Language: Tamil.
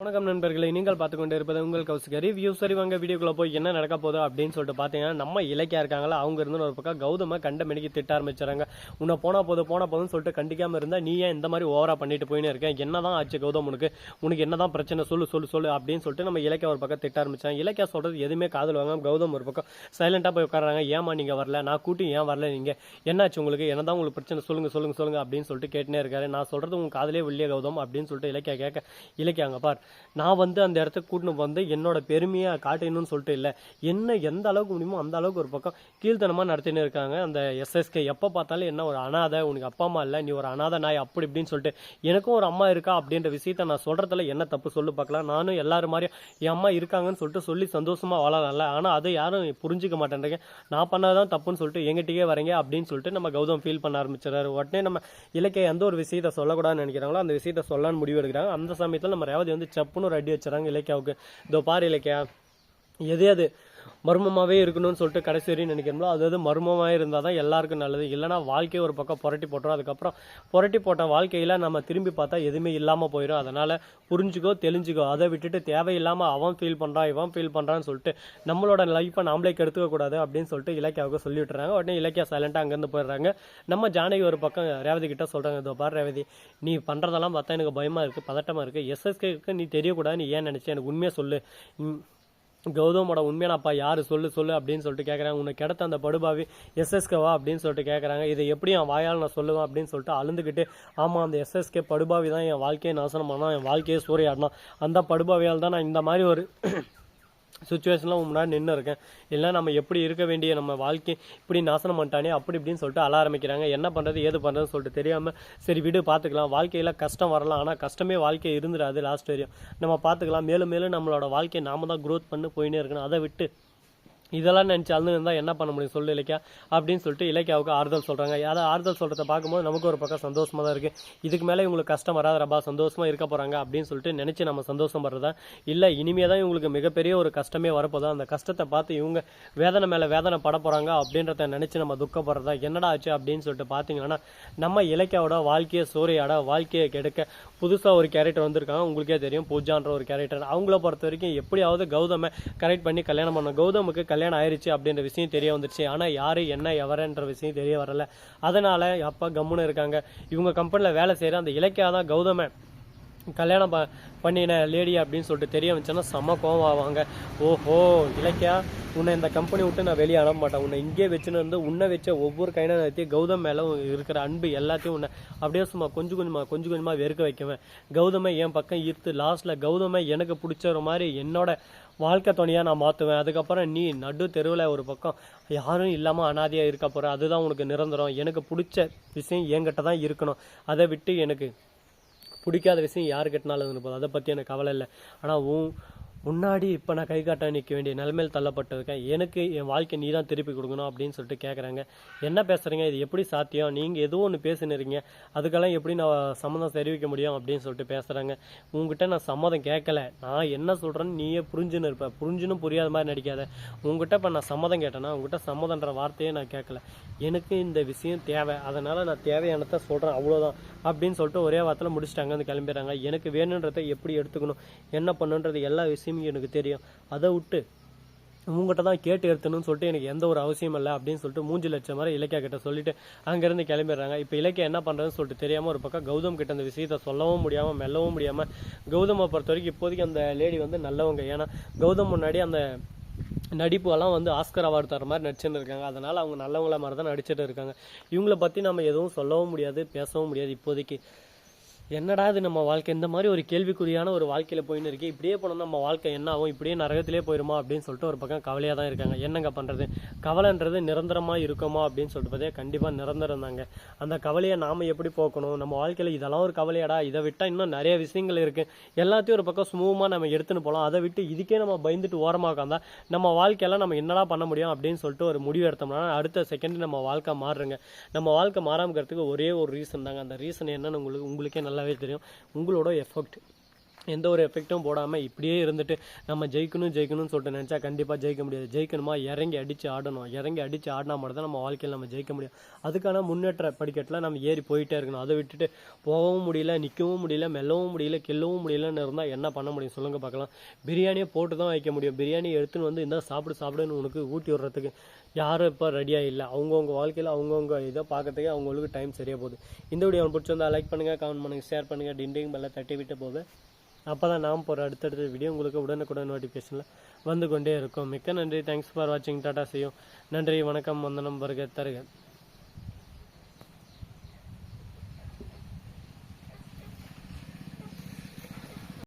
வணக்கம் நண்பர்களே நீங்கள் பார்த்து கொண்டு இருப்பது உங்கள் கௌசிகரி. வியூ சரி வாங்க வீடியோக்குள்ள போய் என்ன நடக்க போகுது அப்படின்னு சொல்லிட்டு பார்த்தீங்கன்னா நம்ம இலக்கியா இருக்காங்களா அவங்க இருந்து ஒரு பக்கம் கௌதம கண்ட மணிக்கு திட்ட ஆரம்பிச்சாங்க உன்னை போனா போதும் போனா போதும்னு சொல்லிட்டு கண்டிக்காம இருந்தா நீ ஏன் இந்த மாதிரி ஓவரா பண்ணிட்டு போயின்னு இருக்கேன் என்னதான் ஆச்சு கௌதம் உனக்கு? உனக்கு என்னதான் பிரச்சனை? சொல்லு சொல்லு சொல்லு அப்படின்னு சொல்லிட்டு நம்ம இலக்கியா ஒரு பக்கம் திட்ட ஆரம்பிச்சாங்க. இலக்கியா சொல்றது எதுவுமே காதல் வாங்க கௌதம் ஒரு பக்கம் சைலண்டா போய் உட்காராங்க ஏமா நீங்க வரல? நான் கூட்டி ஏன் வரல நீங்க? என்னாச்சு உங்களுக்கு? என்னதான் உங்களுக்கு பிரச்சனை? சொல்லுங்க சொல்லுங்க சொல்லுங்க அப்படின்னு சொல்லிட்டு கேட்டுனே இருக்காரு. நான் சொல்றது உங்க காதலே வெளியே கௌதம் அப்படின்னு சொல்லிட்டு இலக்கியா கேட்க இலக்கியாங்க பார். நான் வந்து அந்த இடத்த கூட்டின்னு வந்து என்னோட பெருமையை காட்டணும்னு சொல்லிட்டு இல்லை. என்ன எந்த அளவுக்கு முடியுமோ அந்த அளவுக்கு ஒரு பக்கம் கீழ்த்தனமாக நடத்தின்னு இருக்காங்க. அந்த எஸ்எஸ்கே எப்போ பார்த்தாலும் என்ன ஒரு அனாதை உனக்கு அப்பா அம்மா இல்லை நீ ஒரு அனாதை நாய் அப்படி இப்படின்னு சொல்லிட்டு எனக்கும் ஒரு அம்மா இருக்கா அப்படின்ற விஷயத்த நான் சொல்கிறதுல என்ன தப்பு சொல்லு பார்க்கலாம். நானும் எல்லாரும் மாதிரியும் என் அம்மா இருக்காங்கன்னு சொல்லிட்டு சொல்லி சந்தோஷமாக வாழலாம்ல. ஆனால் அதை யாரும் புரிஞ்சுக்க மாட்டேன்றீங்க. நான் பண்ணாதான் தப்புன்னு சொல்லிட்டு எங்கிட்டயே வரீங்க அப்படின்னு சொல்லிட்டு நம்ம கௌதம் ஃபீல் பண்ண ஆரம்பிச்சிடறாரு. உடனே நம்ம இலக்கிய எந்த ஒரு விஷயத்த சொல்லக்கூடாதுன்னு நினைக்கிறாங்களோ அந்த விஷயத்த சொல்லலாம்னு முடிவு எடுக்கிறாங்க அந்த சமயத்தில் நம்ம ரேவதி வந்து சப்புன்னு ஒரு அடி வச்சுறாங்க இலக்கியாவுக்கு. இதோ பாரு இலக்கியா. எது அது மர்மமாகவே இருக்கணும்னு சொல்லிட்டு கடைசி வரையும் நினைக்கிறோம்ல அது அது மர்மமாக இருந்தால் தான் எல்லாருக்கும் நல்லது. இல்லைனா வாழ்க்கையை ஒரு பக்கம் புரட்டி போட்டுரும். அதுக்கப்புறம் புரட்டி போட்ட வாழ்க்கையில் நம்ம திரும்பி பார்த்தா எதுவுமே இல்லாமல் போயிடும் அதனால் புரிஞ்சுக்கோ தெளிஞ்சுக்கோ. அதை விட்டுட்டு தேவையில்லாமல் அவன் ஃபீல் பண்ணுறான் இவன் ஃபீல் பண்ணுறான்னு சொல்லிட்டு நம்மளோட லைஃப்பை நாமளே கெடுத்துக்கக்கூடாது அப்படின்னு சொல்லிட்டு இலக்கியாவுக்கு சொல்லி விட்டுறாங்க. உடனே இலக்கியா சைலண்டாக அங்கேருந்து போயிடுறாங்க. நம்ம ஜானகி ஒரு பக்கம் ரேவதி கிட்ட சொல்கிறாங்க இதோ பாரு ரேவதி நீ பண்ணுறதெல்லாம் பார்த்தா எனக்கு பயமாக இருக்குது பதட்டமாக இருக்குது எஸ்எஸ்கேக்கு நீ தெரியக்கூடாது நீ ஏன் நினச்சேன் எனக்கு உண்மையாக சொல்லு. கௌதமோட உண்மையான அப்பா சொல்லு சொல்லு அப்படின்னு சொல்லிட்டு கேட்குறாங்க உன்னை கிடத்த அந்த படுபாவி எஸ்எஸ்கேவா அப்படின்னு சொல்லிட்டு கேட்குறாங்க இதை எப்படி என் வாயால் நான் சொல்லுவேன் அப்படின்னு சொல்லிட்டு அழுந்துக்கிட்டு ஆமாம் அந்த எஸ்எஸ்கே படுபாவி தான் என் வாழ்க்கையை நாசனம் பண்ணான் என் வாழ்க்கையை சூறையாடினான். அந்த படுபாவியால் தான் நான் இந்த மாதிரி ஒரு சுச்சுவேஷனில் முன்னாடி நின்று இருக்கேன். இல்லை நம்ம எப்படி இருக்க வேண்டிய நம்ம வாழ்க்கை இப்படி நாசனம் பண்ணிட்டானே அப்படி இப்படின்னு சொல்லிட்டு அழ ஆரம்பிக்கிறாங்க. என்ன பண்ணுறது ஏது பண்ணுறதுன்னு சொல்லிட்டு தெரியாமல் சரி விடு பார்த்துக்கலாம் வாழ்க்கையில் கஷ்டம் வரலாம். ஆனால் கஷ்டமே வாழ்க்கை இருந்துடாது லாஸ்ட் வரையும். நம்ம பார்த்துக்கலாம் மேலும் மேலும் நம்மளோட வாழ்க்கையை நாம தான் க்ரோத் பண்ணி போயினே இருக்கணும். அதை விட்டு இதெல்லாம் நினச்சி அழுந்து இருந்தால் என்ன பண்ண முடியும்? சொல்லு இலக்கியா. அப்படின்னு சொல்லிட்டு இலக்கியாவுக்கு ஆறுதல் சொல்கிறாங்க அதை ஆறுதல் சொல்கிறத பார்க்கும்போது நமக்கு ஒரு பக்கம் சந்தோஷமாக தான் இருக்குது இதுக்கு மேலே இவங்களுக்கு கஷ்டம் வராது ரப்பா சந்தோஷமாக இருக்க போகிறாங்க அப்படின்னு சொல்லிட்டு நினச்சி நம்ம சந்தோஷம் படுறதா? இல்லை இனிமே தான் இவங்களுக்கு மிகப்பெரிய ஒரு கஷ்டமே வரப்போதா அந்த கஷ்டத்தை பார்த்து இவங்க வேதனை மேலே வேதனை பட போகிறாங்க அப்படின்றத நினச்சி நம்ம துக்கப்படுறதா? என்னடா ஆச்சு அப்படின்னு சொல்லிட்டு பார்த்தீங்கன்னா நம்ம இலக்கியாவோட வாழ்க்கையை சூறையாட வாழ்க்கையை கெடுக்க புதுசாக ஒரு கேரக்டர் வந்திருக்காங்க. உங்களுக்கே தெரியும் பூஜான்ற ஒரு கேரக்டர் அவங்கள பொறுத்த வரைக்கும் எப்படியாவது கௌதமை கரெக்ட் பண்ணி கல்யாணம் பண்ண கௌதமுக்கு கல்யாணம் ஆயிடுச்சு அப்படின்ற விஷயம் தெரிய வந்துருச்சு. ஆனால் யார் என்ன எவரன்ற விஷயம் தெரிய வரல. அதனால அப்பா கம்முன்னு இருக்காங்க. இவங்க கம்பெனியில் வேலை செய்கிற அந்த இலக்கியா தான் கௌதமன். கல்யாணம் ப பண்ணின லேடி அப்படின்னு சொல்லிட்டு தெரிய வந்துச்சுன்னா செம்ம கோவம் ஆவாங்க ஓஹோ இலக்கியா உன்னை இந்த கம்பெனி விட்டு நான் வெளியே அனுப்ப மாட்டேன். உன்னை இங்கே வச்சுன்னு வந்து உன்னை வச்ச ஒவ்வொரு கைனத்தையும் கௌதம் மேலே இருக்கிற அன்பு எல்லாத்தையும் உன்னை அப்படியே சும்மா கொஞ்சம் கொஞ்சமாக கொஞ்சம் கொஞ்சமாக வெறுக்க வைக்குவேன். கௌதமை என் பக்கம் ஈர்த்து லாஸ்ட்டில் கௌதமை எனக்கு பிடிச்ச மாதிரி என்னோட வாழ்க்கை துணையாக நான் மாற்றுவேன் அதுக்கப்புறம் நீ நடு தெருவில் ஒரு பக்கம் யாரும் இல்லாமல் அனாதையாக இருக்க போகிற அதுதான் உனக்கு நிரந்தரம். எனக்கு பிடிச்ச விஷயம் என்கிட்ட தான் இருக்கணும். அதை விட்டு எனக்கு பிடிக்காத விஷயம் யார் கட்டினாலும் இருந்து போதும். அதை பற்றி எனக்கு கவலை இல்லை. ஆனால் உன் முன்னாடி இப்போ நான் கை காட்ட நிற்க வேண்டிய நிலைமையில் தள்ளப்பட்டிருக்கேன். எனக்கு என் வாழ்க்கை நீ தான் திருப்பி கொடுக்கணும் அப்படின்னு சொல்லிட்டு கேட்குறாங்க என்ன பேசுகிறீங்க இது எப்படி சாத்தியம்? நீங்கள் எதுவும் ஒன்று பேசினுறீங்க அதுக்கெல்லாம் எப்படி நான் சம்மதம் தெரிவிக்க முடியும் அப்படின்னு சொல்லிட்டு பேசுகிறாங்க உங்ககிட்ட நான் சம்மதம் கேட்கல நான் என்ன சொல்கிறேன்னு நீயே புரிஞ்சுன்னு இருப்பேன் புரிஞ்சுன்னு புரியாத மாதிரி நடிக்காத. உங்ககிட்ட இப்போ நான் சம்மதம் கேட்டேன்னா உங்ககிட்ட சம்மதன்ற வார்த்தையே நான் கேட்கல எனக்கு இந்த விஷயம் தேவை. அதனால் நான் தேவையானதை சொல்கிறேன் அவ்வளோதான் அப்படின்னு சொல்லிட்டு ஒரே வாரத்தில் முடிச்சுட்டாங்க வந்து கிளம்பிடுறாங்க. எனக்கு வேணுன்றதை எப்படி எடுத்துக்கணும்? என்ன பண்ணுன்றது எல்லா விஷயமும் எனக்கு தெரியும். அதை விட்டு உங்கள்கிட்ட தான் கேட்டு எடுத்தணும்னு சொல்லிட்டு எனக்கு எந்த ஒரு அவசியம் இல்லை அப்படின்னு சொல்லிட்டு மூஞ்சு லட்சம் மாதிரி இலக்கியா கிட்ட சொல்லிட்டு அங்கேருந்து கிளம்பிடுறாங்க. இப்போ இலக்கியா என்ன பண்ணுறதுன்னு சொல்லிட்டு தெரியாமல் ஒரு பக்கம் கௌதம் கிட்ட அந்த விஷயத்தை சொல்லவும் முடியாமல் மெல்லவும் முடியாமல் கௌதமை பொறுத்த வரைக்கும் இப்போதைக்கு அந்த லேடி வந்து நல்லவங்க. ஏன்னா கௌதம் முன்னாடி அந்த நடிப்புலாம் வந்து ஆஸ்கர் அவார்டு தர மாதிரி நடிச்சுன்னு இருக்காங்க அதனால் அவங்க நல்லவங்கள மாதிரி தான் நடிச்சுட்டு இருக்காங்க. இவங்கள பற்றி நம்ம எதுவும் சொல்லவும் முடியாது பேசவும் முடியாது இப்போதைக்கு. என்னடா இது நம்ம வாழ்க்கை? இந்த மாதிரி ஒரு கேள்விக்குறியான ஒரு வாழ்க்கையில் போயின்னு இருக்கு. இப்படியே போனோம் நம்ம வாழ்க்கை என்ன ஆகும்? இப்படியே நரகத்திலே போயிருமா? அப்படின்னு சொல்லிட்டு ஒரு பக்கம் கவலையாக தான் இருக்காங்க. என்னங்க பண்ணுறது கவலைன்றது நிரந்தரமாக இருக்குமா? அப்படின்னு சொல்லிட்டு பார்த்தீங்கன்னா கண்டிப்பாக நிரந்தரம் தாங்க. அந்த கவலையை நாம் எப்படி போக்கணும்? நம்ம வாழ்க்கையில் இதெல்லாம் ஒரு கவலையாடா? இதை விட்டால் இன்னும் நிறைய விஷயங்கள் இருக்குது எல்லாத்தையும் ஒரு பக்கம் சுமூகமாக நம்ம எடுத்துன்னு போகலாம் அதை விட்டு இதுக்கே நம்ம பயந்துட்டு ஓரமாக உட்காந்தா நம்ம வாழ்க்கையெல்லாம் நம்ம என்னடா பண்ண முடியும்? அப்படின்னு சொல்லிட்டு ஒரு முடிவு எடுத்தோம்னா அடுத்த செகண்ட் நம்ம வாழ்க்கை மாறுறங்க. நம்ம வாழ்க்கை மாறாமக்கிறதுக்கு ஒரே ஒரு ரீசன் தாங்க. அந்த ரீசன் என்னன்னு உங்களுக்கு உங்களுக்கே நல்லாவே தெரியும். உங்களோட எஃபெக்ட் எந்த ஒரு எஃபெக்ட்டும் போடாமல் இப்படியே இருந்துட்டு நம்ம ஜெயிக்கணும் ஜெயிக்கணும்னு சொல்லிட்டு நினச்சா கண்டிப்பாக ஜெயிக்க முடியாது. ஜெயிக்கணுமா? இறங்கி அடித்து ஆடணும். இறங்கி அடித்து ஆடினா மட்டும் தான் நம்ம வாழ்க்கையில் நம்ம ஜெயிக்க முடியும். அதுக்கான முன்னேற்ற படிக்கட்டில் நம்ம ஏறி போயிட்டே இருக்கணும். அதை விட்டுட்டு போகவும் முடியல நிற்கவும் முடியல மெல்லவும் முடியல கில்லவும் முடியலன்னு இருந்தால் என்ன பண்ண முடியும்? சொல்லுங்கள் பார்க்கலாம். பிரியாணியை போட்டு தான் வைக்க முடியும். பிரியாணி எடுத்துன்னு வந்து இந்த சாப்பிடு சாப்பிடுன்னு உனக்கு ஊட்டி விடுறதுக்கு யாரும் இப்போ ரெடியாக இல்லை. அவங்கவுங்க வாழ்க்கையில் அவங்கவுங்க இதை பார்க்கறதுக்கே அவங்களுக்கு டைம் சரியாக போகுது. இந்த வீடியோ பிடிச்சிருந்தா லைக் பண்ணுங்கள் கமெண்ட் பண்ணுங்கள் ஷேர் பண்ணுங்கள் டிண்டிங் பெல்ல தட்டி விட்டு போகுது அப்போ தான் நாம் போகிற அடுத்தடுத்த வீடியோ உங்களுக்கு உடனுக்குடன் நோட்டிஃபிகேஷனில் வந்து கொண்டே இருக்கும். மிக்க நன்றி. தேங்க்ஸ் ஃபார் வாட்சிங் டாடா செய்யும் நன்றி. வணக்கம். வந்தனம். வருக. தருக.